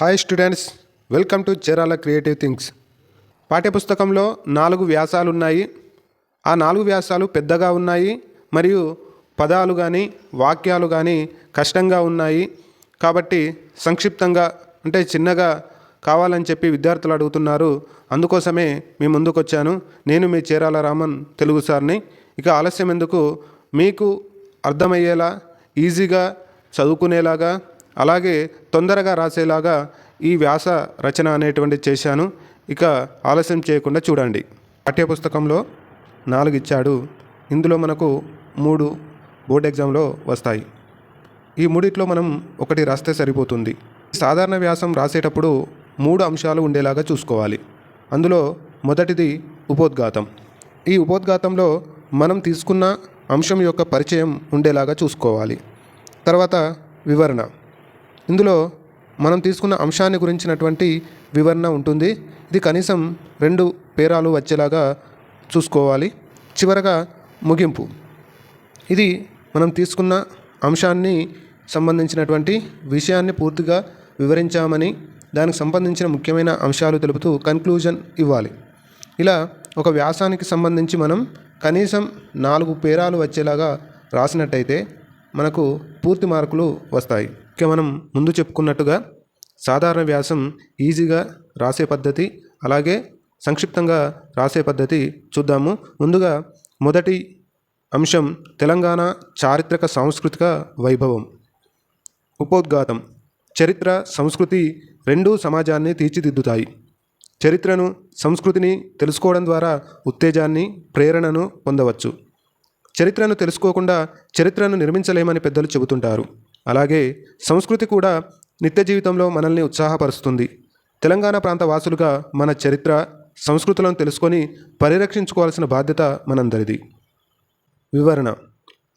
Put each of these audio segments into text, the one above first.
Hi students welcome to Cherala creative things పాఠ్యపుస్తకంలో నాలుగు వ్యాసాలు ఉన్నాయి ఆ నాలుగు వ్యాసాలు పెద్దగా ఉన్నాయి మరియు పదాలు కానీ వాక్యాలు కానీ కష్టంగా ఉన్నాయి. కాబట్టి సంక్షిప్తంగా అంటే చిన్నగా కావాలని చెప్పి విద్యార్థులు అడుగుతున్నారు. అందుకోసమే మీ ముందుకు వచ్చాను నేను మీ చేరాల రామన్ తెలుగు సార్ని. ఇక ఆలస్యం ఎందుకు? మీకు అర్థమయ్యేలా ఈజీగా చదువుకునేలాగా అలాగే తొందరగా రాసేలాగా ఈ వ్యాస రచన అనేటువంటిది చేశాను. ఇక ఆలస్యం చేయకుండా చూడండి. పాఠ్యపుస్తకంలో నాలుగు ఇచ్చాడు. ఇందులో మనకు మూడు బోర్డ్ ఎగ్జామ్లో వస్తాయి. ఈ మూడిట్లో మనం ఒకటి రాస్తే సరిపోతుంది. సాధారణ వ్యాసం రాసేటప్పుడు మూడు అంశాలు ఉండేలాగా చూసుకోవాలి. అందులో మొదటిది ఉపోద్ఘాతం. ఈ ఉపోద్ఘాతంలో మనం తీసుకున్న అంశం యొక్క పరిచయం ఉండేలాగా చూసుకోవాలి. తర్వాత వివరణ. ఇందులో మనం తీసుకున్న అంశాన్ని గురించినటువంటి వివరణ ఉంటుంది. ఇది కనీసం రెండు పేరాలు వచ్చేలాగా చూసుకోవాలి. చివరగా ముగింపు. ఇది మనం తీసుకున్న అంశాన్ని సంబంధించినటువంటి విషయాన్ని పూర్తిగా వివరించామని దానికి సంబంధించిన ముఖ్యమైన అంశాలు తెలుపుతూ కన్క్లూజన్ ఇవ్వాలి. ఇలా ఒక వ్యాసానికి సంబంధించి మనం కనీసం నాలుగు పేరాలు వచ్చేలాగా రాసినట్టయితే మనకు పూర్తి మార్కులు వస్తాయి. ఇక మనం ముందు చెప్పుకున్నట్టుగా సాధారణ వ్యాసం ఈజీగా రాసే పద్ధతి అలాగే సంక్షిప్తంగా రాసే పద్ధతి చూద్దాము. ముందుగా మొదటి అంశం తెలంగాణ చారిత్రక సాంస్కృతిక వైభవం. ఉపోద్ఘాతం. చరిత్ర సంస్కృతి రెండూ సమాజాన్ని తీర్చిదిద్దుతాయి. చరిత్రను సంస్కృతిని తెలుసుకోవడం ద్వారా ఉత్తేజాన్ని ప్రేరణను పొందవచ్చు. చరిత్రను తెలుసుకోకుండా చరిత్రను నిర్మించలేమని పెద్దలు చెబుతుంటారు. అలాగే సంస్కృతి కూడా నిత్య జీవితంలో మనల్ని ఉత్సాహపరుస్తుంది. తెలంగాణ ప్రాంత వాసులుగా మన చరిత్ర సంస్కృతులను తెలుసుకొని పరిరక్షించుకోవాల్సిన బాధ్యత మనందరిది. వివరణ.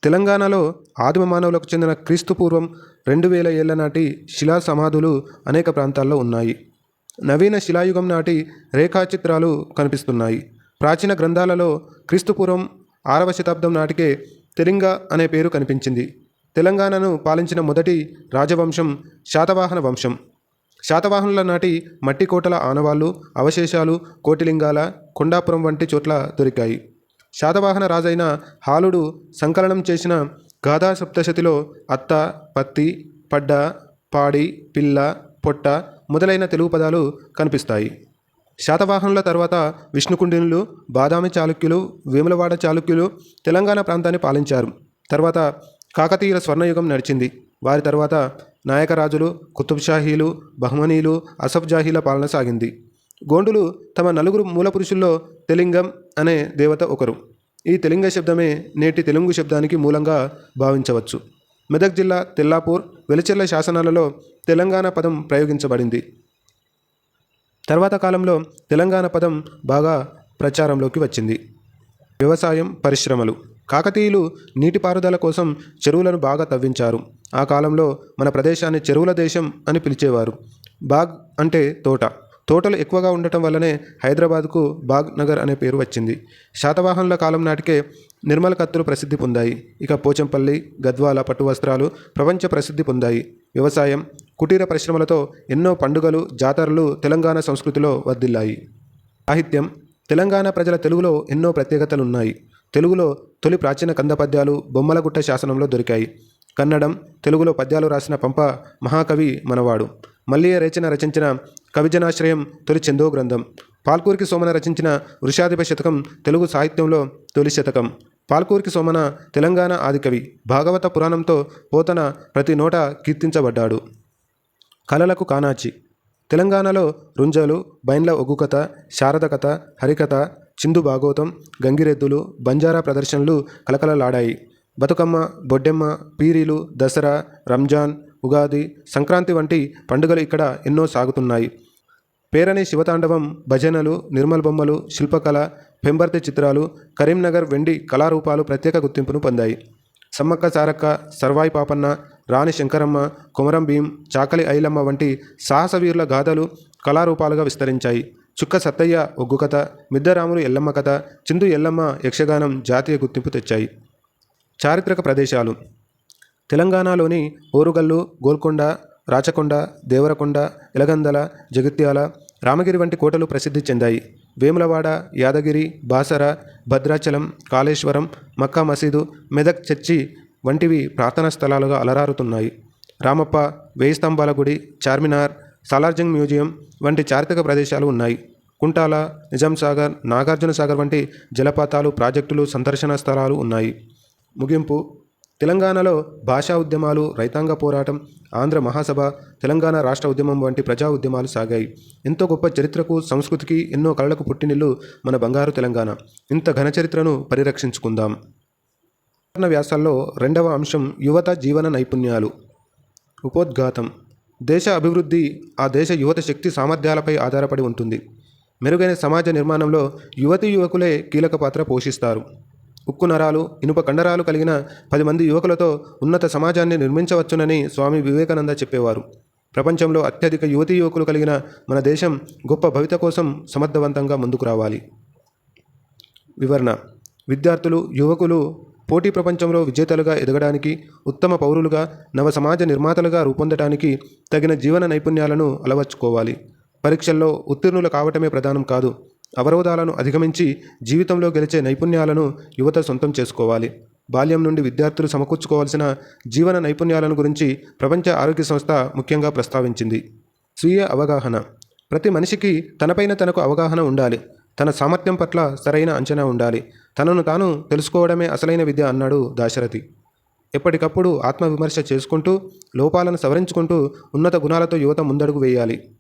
తెలంగాణలో ఆదిమ మానవులకు చెందిన క్రీస్తు పూర్వం రెండు వేల ఏళ్ళ నాటి శిలా సమాధులు అనేక ప్రాంతాల్లో ఉన్నాయి. నవీన శిలాయుగం నాటి రేఖాచిత్రాలు కనిపిస్తున్నాయి. ప్రాచీన గ్రంథాలలో క్రీస్తుపూర్వం ఆరవ శతాబ్దం నాటికే తెలింగ అనే పేరు కనిపించింది. తెలంగాణను పాలించిన మొదటి రాజవంశం శాతవాహన వంశం. శాతవాహనుల నాటి మట్టి కోటల ఆనవాళ్ళు అవశేషాలు కోటిలింగాల కొండాపురం వంటి చోట్ల దొరికాయి. శాతవాహన రాజైన హాలుడు సంకలనం చేసిన గాథా సప్తశతిలో అత్త పత్తి పడ్డ పాడి పిల్ల పొట్ట మొదలైన తెలుగు పదాలు కనిపిస్తాయి. శాతవాహనుల తర్వాత విష్ణుకుండినులు బాదామి చాళుక్యులు వేములవాడ చాళుక్యులు తెలంగాణ ప్రాంతాన్ని పాలించారు. తర్వాత కాకతీయుల స్వర్ణయుగం నడిచింది. వారి తర్వాత నాయకరాజులు కుతుబ్షాహీలు బహ్మనీలు అసఫ్జాహీల పాలన సాగింది. గోండులు తమ నలుగురు మూలపురుషుల్లో తెలింగం అనే దేవత ఒకరు. ఈ తెలింగ శబ్దమే నేటి తెలుగు శబ్దానికి మూలంగా భావించవచ్చు. మెదక్ జిల్లా తెల్లాపూర్ వెలిచెర్ల శాసనాలలో తెలంగాణ పదం ప్రయోగించబడింది. తర్వాత కాలంలో తెలంగాణ పదం బాగా ప్రచారంలోకి వచ్చింది. వ్యవసాయం పరిశ్రమలు కాకతీయులు నీటిపారుదల కోసం చెరువులను బాగా తవ్వించారు. ఆ కాలంలో మన ప్రదేశాన్ని చెరువుల దేశం అని పిలిచేవారు. బాగ్ అంటే తోట. తోటలు ఎక్కువగా ఉండటం వల్లనే హైదరాబాద్కు బాగ్ నగర్ అనే పేరు వచ్చింది. శాతవాహనుల కాలం నాటికే నిర్మల కత్తులు ప్రసిద్ధి పొందాయి. ఇక పోచంపల్లి గద్వాల పట్టు వస్త్రాలు ప్రపంచ ప్రసిద్ధి పొందాయి. వ్యవసాయం కుటీర పరిశ్రమలతో ఎన్నో పండుగలు జాతరలు తెలంగాణ సంస్కృతిలో వర్ధిల్లాయి. సాహిత్యం తెలంగాణ ప్రజల తెలుగులో ఎన్నో ప్రత్యేకతలు ఉన్నాయి తెలుగులో తొలి ప్రాచీన కంద పద్యాలు బొమ్మలగుట్ట శాసనంలో దొరికాయి. కన్నడం తెలుగులో పద్యాలు రాసిన పంప మహాకవి మనవాడు. మల్లియ రేచన రచించిన కవిజనాశ్రయం తొలి చందో గ్రంథం. పాల్కూరికి సోమన రచించిన వృషాధిప శతకం తెలుగు సాహిత్యంలో తొలి శతకం. పాల్కూరికి సోమన తెలంగాణ ఆదికవి. భాగవత పురాణంతో పోతన ప్రతి నోట కీర్తించబడ్డాడు. కళలకు కానాచి. తెలంగాణలో రుంజలు బైండ్ల ఒగ్గు కథ శారద కథ హరికథ చిందు భాగవతం గంగిరెద్దులు బంజారా ప్రదర్శనలు కలకలలాడాయి బతుకమ్మ బొడ్డెమ్మ పీరీలు దసరా రంజాన్ ఉగాది సంక్రాంతి వంటి పండుగలు ఇక్కడ ఎన్నో సాగుతున్నాయి. పేరని శివతాండవం భజనలు నిర్మల్ బొమ్మలు శిల్పకళ పెంబర్తి చిత్రాలు కరీంనగర్ వెండి కళారూపాలు ప్రత్యేక గుర్తింపును పొందాయి. సమ్మక్క సారక్క సర్వాయి పాపన్న రాణి శంకరమ్మ కుమరం భీం చాకలి ఐలమ్మ వంటి సాహసవీరుల గాథలు కళారూపాలుగా విస్తరించాయి. చుక్క సత్తయ్య ఒగ్గు కథ మిద్దరాములు ఎల్లమ్మ కథ చిందు ఎల్లమ్మ యక్షగానం జాతీయ గుర్తింపు తెచ్చాయి. చారిత్రక ప్రదేశాలు. తెలంగాణలోని ఓరుగల్లు గోల్కొండ రాచకొండ దేవరకొండ ఎలగందల జగిత్యాల రామగిరి వంటి కోటలు ప్రసిద్ధి చెందాయి. వేములవాడ యాదగిరి బాసర భద్రాచలం కాళేశ్వరం మక్కా మసీదు మెదక్ చర్చి వంటివి ప్రార్థనా స్థలాలుగా అలరారుతున్నాయి. రామప్ప వేయి స్తంభాల గుడి చార్మినార్ సాలార్జంగ్ మ్యూజియం వంటి చారిత్రక ప్రదేశాలు ఉన్నాయి. కుంటాల నిజాం సాగర్ నాగార్జున సాగర్ వంటి జలపాతాలు ప్రాజెక్టులు సందర్శన స్థలాలు ఉన్నాయి. ముగింపు. తెలంగాణలో భాషా ఉద్యమాలు రైతాంగ పోరాటం ఆంధ్ర మహాసభ తెలంగాణ రాష్ట్ర ఉద్యమం వంటి ప్రజా ఉద్యమాలు సాగాయి. ఎంతో గొప్ప చరిత్రకు సంస్కృతికి ఎన్నో కళలకు పుట్టినిల్లు మన బంగారు తెలంగాణ. ఇంత ఘన చరిత్రను పరిరక్షించుకుందాం. వ్యాసాల్లో రెండవ అంశం యువత జీవన నైపుణ్యాలు. ఉపోద్ఘాతం. దేశ అభివృద్ధి ఆ దేశ యువత శక్తి సామర్థ్యాలపై ఆధారపడి ఉంటుంది. మెరుగైన సమాజ నిర్మాణంలో యువతీ యువకులే కీలక పాత్ర పోషిస్తారు. ఉక్కు నరాలు ఇనుప కండరాలు కలిగిన పది మంది యువకులతో ఉన్నత సమాజాన్ని నిర్మించవచ్చునని స్వామి వివేకానంద చెప్పేవారు. ప్రపంచంలో అత్యధిక యువతీ యువకులు కలిగిన మన దేశం గొప్ప భవిత కోసం సమర్థవంతంగా ముందుకు రావాలి. వివరణ. విద్యార్థులు యువకులు పోటీ ప్రపంచంలో విజేతలుగా ఎదగడానికి ఉత్తమ పౌరులుగా నవ సమాజ నిర్మాతలుగా రూపొందటానికి తగిన జీవన నైపుణ్యాలను అలవర్చుకోవాలి. పరీక్షల్లో ఉత్తీర్ణులు కావటమే ప్రధానం కాదు అవరోధాలను అధిగమించి జీవితంలో గెలిచే నైపుణ్యాలను యువత సొంతం చేసుకోవాలి. బాల్యం నుండి విద్యార్థులు సమకూర్చుకోవాల్సిన జీవన నైపుణ్యాలను గురించి ప్రపంచ ఆరోగ్య సంస్థ ముఖ్యంగా ప్రస్తావించింది. స్వీయ అవగాహన. ప్రతి మనిషికి తనపైన తనకు అవగాహన ఉండాలి. తన సామర్థ్యం పట్ల సరైన అంచనా ఉండాలి. తనను తాను తెలుసుకోవడమే అసలైన విద్య అన్నాడు దాశరథి. ఎప్పటికప్పుడు ఆత్మవిమర్శ చేసుకుంటూ లోపాలను సవరించుకుంటూ ఉన్నత గుణాలతో యువత ముందడుగు వేయాలి.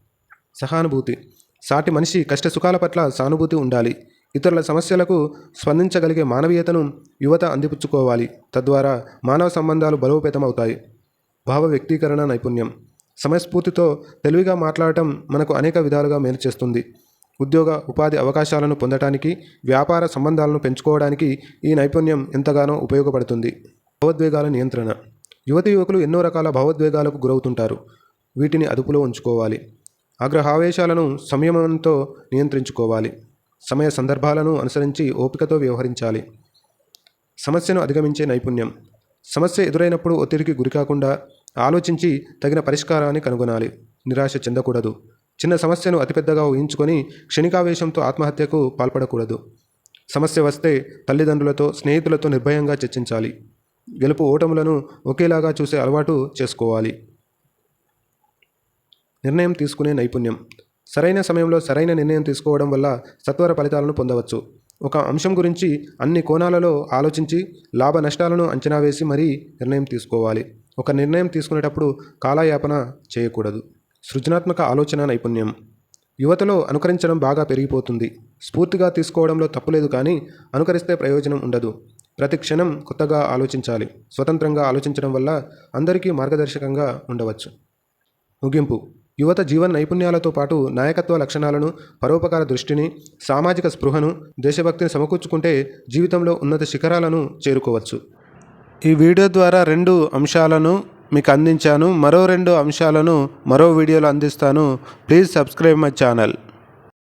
సహానుభూతి. సాటి మనిషి కష్ట సుఖాల పట్ల సానుభూతి ఉండాలి. ఇతరుల సమస్యలకు స్పందించగలిగే మానవీయతను యువత అందిపుచ్చుకోవాలి. తద్వారా మానవ సంబంధాలు బలోపేతమవుతాయి. భావ వ్యక్తీకరణ నైపుణ్యం. సమయస్ఫూర్తితో తెలివిగా మాట్లాడటం మనకు అనేక విధాలుగా మేలు చేస్తుంది. ఉద్యోగ ఉపాధి అవకాశాలను పొందటానికి వ్యాపార సంబంధాలను పెంచుకోవడానికి ఈ నైపుణ్యం ఎంతగానో ఉపయోగపడుతుంది. భావోద్వేగాల నియంత్రణ. యువతి యువకులు ఎన్నో రకాల భావోద్వేగాలకు గురవుతుంటారు. వీటిని అదుపులో ఉంచుకోవాలి. ఆగ్రహావేశాలను సంయమంతో నియంత్రించుకోవాలి. సమయ సందర్భాలను అనుసరించి ఓపికతో వ్యవహరించాలి. సమస్యను అధిగమించే నైపుణ్యం. సమస్య ఎదురైనప్పుడు ఒత్తిడికి గురికాకుండా ఆలోచించి తగిన పరిష్కారాన్ని కనుగొనాలి. నిరాశ చెందకూడదు. చిన్న సమస్యను అతిపెద్దగా ఊహించుకొని క్షణికావేశంతో ఆత్మహత్యకు పాల్పడకూడదు. సమస్య వస్తే తల్లిదండ్రులతో స్నేహితులతో నిర్భయంగా చర్చించాలి. గెలుపు ఓటములను ఒకేలాగా చూసే అలవాటు చేసుకోవాలి. నిర్ణయం తీసుకునే నైపుణ్యం. సరైన సమయంలో సరైన నిర్ణయం తీసుకోవడం వల్ల సత్వర ఫలితాలను పొందవచ్చు. ఒక అంశం గురించి అన్ని కోణాలలో ఆలోచించి లాభ నష్టాలను అంచనా వేసి మరీ నిర్ణయం తీసుకోవాలి. ఒక నిర్ణయం తీసుకునేటప్పుడు కాలయాపన చేయకూడదు. సృజనాత్మక ఆలోచన నైపుణ్యం. యువతలో అనుకరించడం బాగా పెరిగిపోతుంది. స్ఫూర్తిగా తీసుకోవడంలో తప్పులేదు కానీ అనుకరిస్తే ప్రయోజనం ఉండదు. ప్రతి క్షణం కొత్తగా ఆలోచించాలి. స్వతంత్రంగా ఆలోచించడం వల్ల అందరికీ మార్గదర్శకంగా ఉండవచ్చు. ముగింపు. యువత జీవన నైపుణ్యాలతో పాటు నాయకత్వ లక్షణాలను పరోపకార దృష్టిని సామాజిక స్పృహను దేశభక్తిని సమకూర్చుకుంటే జీవితంలో ఉన్నత శిఖరాలను చేరుకోవచ్చు. ఈ వీడియో ద్వారా రెండు అంశాలను మీకు అందించాను. మరో రెండు అంశాలను మరో వీడియోలో అందిస్తాను. Please subscribe my channel.